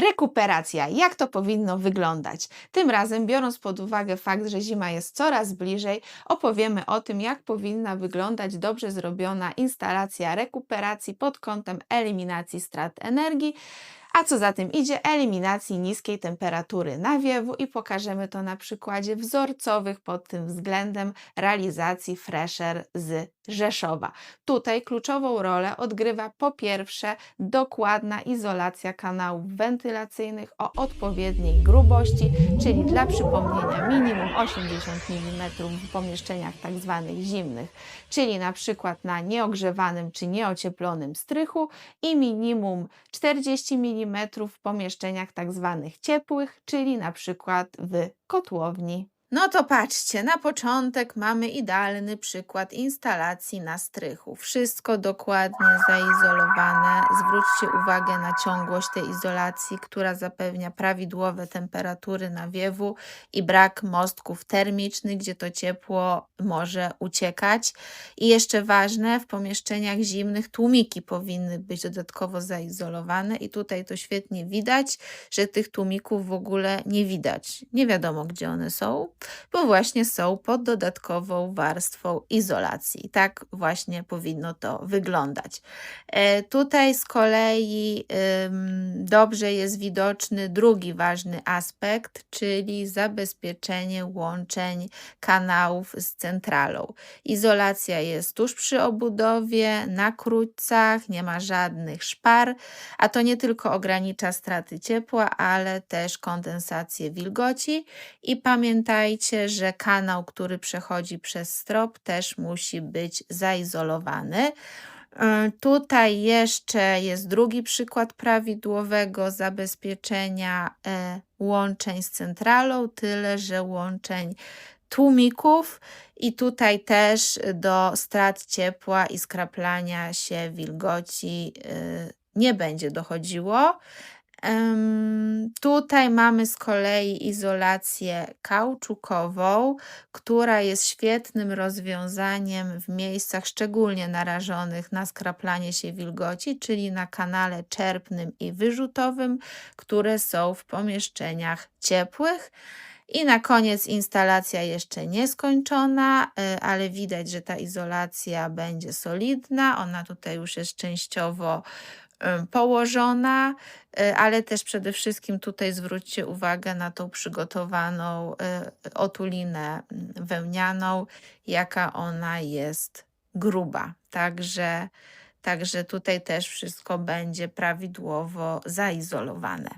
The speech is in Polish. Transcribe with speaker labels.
Speaker 1: Rekuperacja. Jak to powinno wyglądać? Tym razem, biorąc pod uwagę fakt, że zima jest coraz bliżej, opowiemy o tym, jak powinna wyglądać dobrze zrobiona instalacja rekuperacji pod kątem eliminacji strat energii, a co za tym idzie, eliminacji niskiej temperatury nawiewu i pokażemy to na przykładzie wzorcowych pod tym względem realizacji Fresher z Rzeszowa. Tutaj kluczową rolę odgrywa po pierwsze dokładna izolacja kanałów wentylacyjnych o odpowiedniej grubości, czyli dla przypomnienia minimum 80 mm w pomieszczeniach tak zwanych zimnych, czyli na przykład na nieogrzewanym czy nieocieplonym strychu i minimum 40 mm w pomieszczeniach tak zwanych ciepłych, czyli na przykład w kotłowni. No to patrzcie, na początek mamy idealny przykład instalacji na strychu. Wszystko dokładnie zaizolowane. Zwróćcie uwagę na ciągłość tej izolacji, która zapewnia prawidłowe temperatury nawiewu i brak mostków termicznych, gdzie to ciepło może uciekać. I jeszcze ważne, w pomieszczeniach zimnych tłumiki powinny być dodatkowo zaizolowane i tutaj to świetnie widać, że tych tłumików w ogóle nie widać. Nie wiadomo, gdzie one są bo właśnie są pod dodatkową warstwą izolacji. Tak właśnie powinno to wyglądać. E, tutaj z kolei dobrze jest widoczny drugi ważny aspekt, czyli zabezpieczenie łączeń kanałów z centralą. Izolacja jest tuż przy obudowie, na krótcach, nie ma żadnych szpar, a to nie tylko ogranicza straty ciepła, ale też kondensację wilgoci i pamiętajcie, Pamiętajcie, że kanał, który przechodzi przez strop, też musi być zaizolowany. E, tutaj jeszcze jest drugi przykład prawidłowego zabezpieczenia e, łączeń z centralą, tyle że łączeń tłumików i tutaj też do strat ciepła i skraplania się wilgoci e, nie będzie dochodziło. Tutaj mamy z kolei izolację kauczukową, która jest świetnym rozwiązaniem w miejscach szczególnie narażonych na skraplanie się wilgoci, czyli na kanale czerpnym i wyrzutowym, które są w pomieszczeniach ciepłych. I na koniec instalacja jeszcze nieskończona, y, ale widać, że ta izolacja będzie solidna. Ona tutaj już jest częściowo położona, y, ale też przede wszystkim tutaj zwróćcie uwagę na tą przygotowaną y, otulinę mm, wełnianą, jaka ona jest gruba. Także, także tutaj też wszystko będzie prawidłowo zaizolowane.